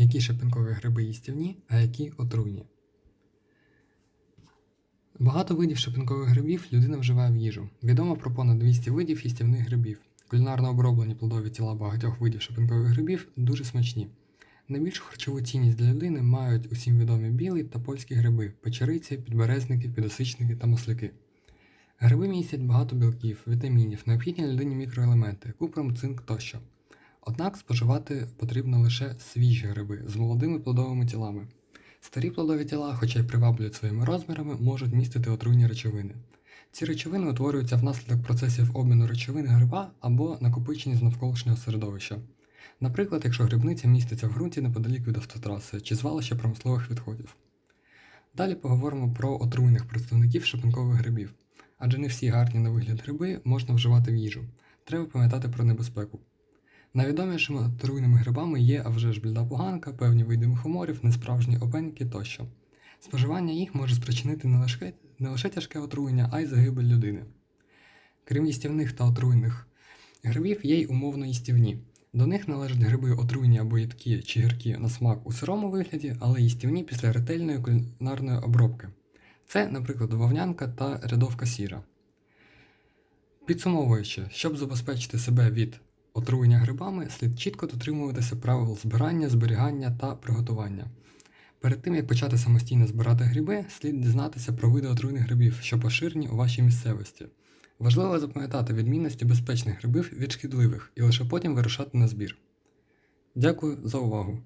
Які шипинкові гриби їстівні, а які отруйні. Багато видів шипинкових грибів людина вживає в їжу. Відомо про понад 200 видів їстівних грибів. Кулінарно оброблені плодові тіла багатьох видів шипинкових грибів дуже смачні. Найбільшу харчову цінність для людини мають усім відомі білий та польські гриби, печериці, підберезники, підосичники та маслики. Гриби містять багато білків, вітамінів, необхідні людині мікроелементи, купрум, цинк тощо. Однак споживати потрібно лише свіжі гриби з молодими плодовими тілами. Старі плодові тіла, хоча й приваблюють своїми розмірами, можуть містити отруйні речовини. Ці речовини утворюються внаслідок процесів обміну речовин гриба або накопичення з навколишнього середовища. Наприклад, якщо грибниця міститься в ґрунті неподалік від автотраси чи звалища промислових відходів. Далі поговоримо про отруйних представників шипинкових грибів, адже не всі гарні на вигляд гриби можна вживати в їжу. Треба пам'ятати про небезпеку. Найвідомішими отруйними грибами є а вже ж бліда поганка, певні види мухоморів, несправжні опеньки тощо. Споживання їх може спричинити не лише, не лише тяжке отруєння, а й загибель людини. Крім їстівних та отруйних грибів, є й умовно їстівні. До них належать гриби отруйні або їдкі чи гіркі на смак у сирому вигляді, але їстівні після ретельної кулінарної обробки. Це, наприклад, вовнянка та рядовка сіра. Підсумовуючи, щоб забезпечити себе від отруєння грибами, слід чітко дотримуватися правил збирання, зберігання та приготування. Перед тим як почати самостійно збирати гриби, слід дізнатися про види отруйних грибів, що поширені у вашій місцевості. Важливо запам'ятати відмінності безпечних грибів від шкідливих і лише потім вирушати на збір. Дякую за увагу!